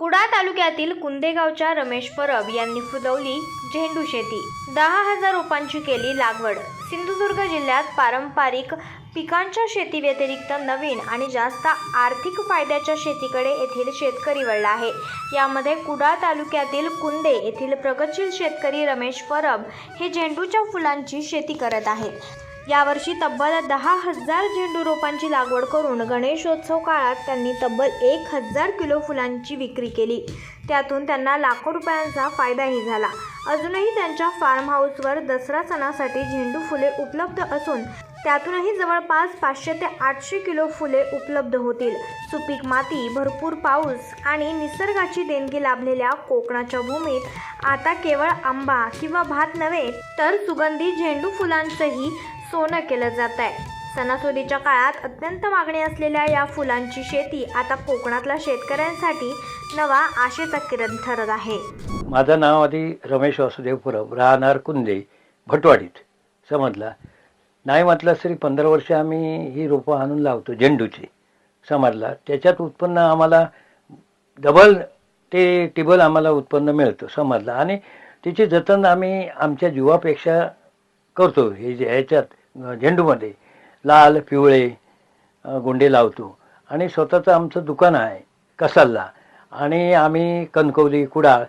कुडा तालुक्यातील कुंदेगावच्या रमेश परब यांनी फुलवली झेंडू शेती. दहा हजार रोपांची केली लागवड. सिंधुदुर्ग जिल्ह्यात पारंपरिक पिकांच्या शेती व्यतिरिक्त नवीन आणि जास्त आर्थिक फायद्याच्या शेतीकडे येथील शेतकरी वळला आहे. यामध्ये कुडाळ तालुक्यातील कुंदे येथील प्रगतशील शेतकरी रमेश परब हे झेंडूच्या फुलांची शेती करत आहेत. यावर्षी तब्बल दहा हजार झेंडू रोपांची लागवड करून गणेशोत्सव काळात त्यांनी तब्बल एक हजार किलो फुलांची विक्री केली. त्यातून त्यांना लाखो रुपयांचा फायदाही झाला. अजूनही त्यांच्या फार्म हाऊसवर दसरा सणासाठी झेंडू फुले उपलब्ध असून त्यातूनही जवळपास पाचशे ते आठशे किलो फुले उपलब्ध होतील. सुपीक माती भरपूर पाऊस आणि निसर्गाची देणगी लाभलेल्या कोकणाच्या भूमीत आता केवळ आंबा किंवा भात नव्हे तर सुगंधी झेंडू फुलांचंही सोनं केलं जात आहे. सणासुदीच्या काळात अत्यंत मागणी असलेल्या या फुलांची शेती आता कोकणातल्या शेतकऱ्यांसाठी नवा आशेचा किरण ठरत आहे. माझं नाव आधी रमेश वासुदेवपुरम राहणार कुंदे भटवाडीत. समजला? नाही म्हटलं तरी पंधरा वर्ष आम्ही ही रोपं आणून लावतो झेंडूची. समजला? त्याच्यात उत्पन्न आम्हाला डबल ते टिबल आम्हाला उत्पन्न मिळतं. समजलं? आणि तिचे जतन आम्ही आमच्या जीवापेक्षा करतो. हे जे झेंडूमध्ये. लाल पिवळे गोंडे लावतो. आणि स्वतःचं आमचं दुकान आहे कसालला. आणि आम्ही कणकवली कुडाळ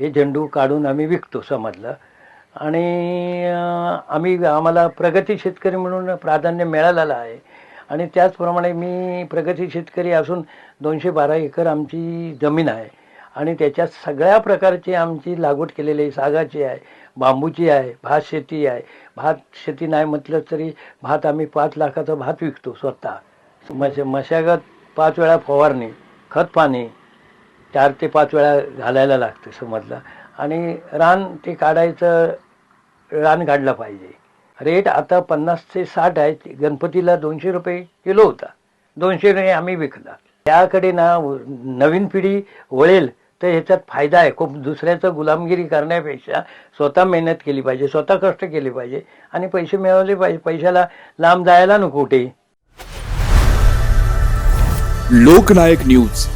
हे झेंडू काढून आम्ही विकतो समजलं. आणि आम्ही आम्हाला प्रगती शेतकरी म्हणून प्राधान्य मिळालेलं आहे. आणि त्याचप्रमाणे मी प्रगती शेतकरी असून दोनशे बारा एकर आमची जमीन आहे. आणि त्याच्यात सगळ्या प्रकारची आमची लागवड केलेली आहे. सागाची आहे बांबूची आहे भात शेती आहे. भात शेती नाही म्हटलं तरी भात आम्ही पाच लाखाचा भात विकतो स्वतः. मश मशागत पाच वेळा फवारणी खत पाणी चार ते पाच वेळा घालायला लागतं समजलं. आणि रान ते काढायचं रान काढलं पाहिजे. रेट आता पन्नास ते साठ आहे. गणपतीला दोनशे रुपये किलो होता. दोनशे रुपये आम्ही विकला. त्याकडे ना नवीन पिढी वळेल. तर ह्याच्यात फायदा आहे. खूप दुसऱ्याचं गुलामगिरी करण्यापेक्षा स्वतः मेहनत केली पाहिजे स्वतः कष्ट केले पाहिजे आणि पैसे मिळवले पाहिजे. पैशाला लांब जायला नको कुठे लोकनायक न्यूज.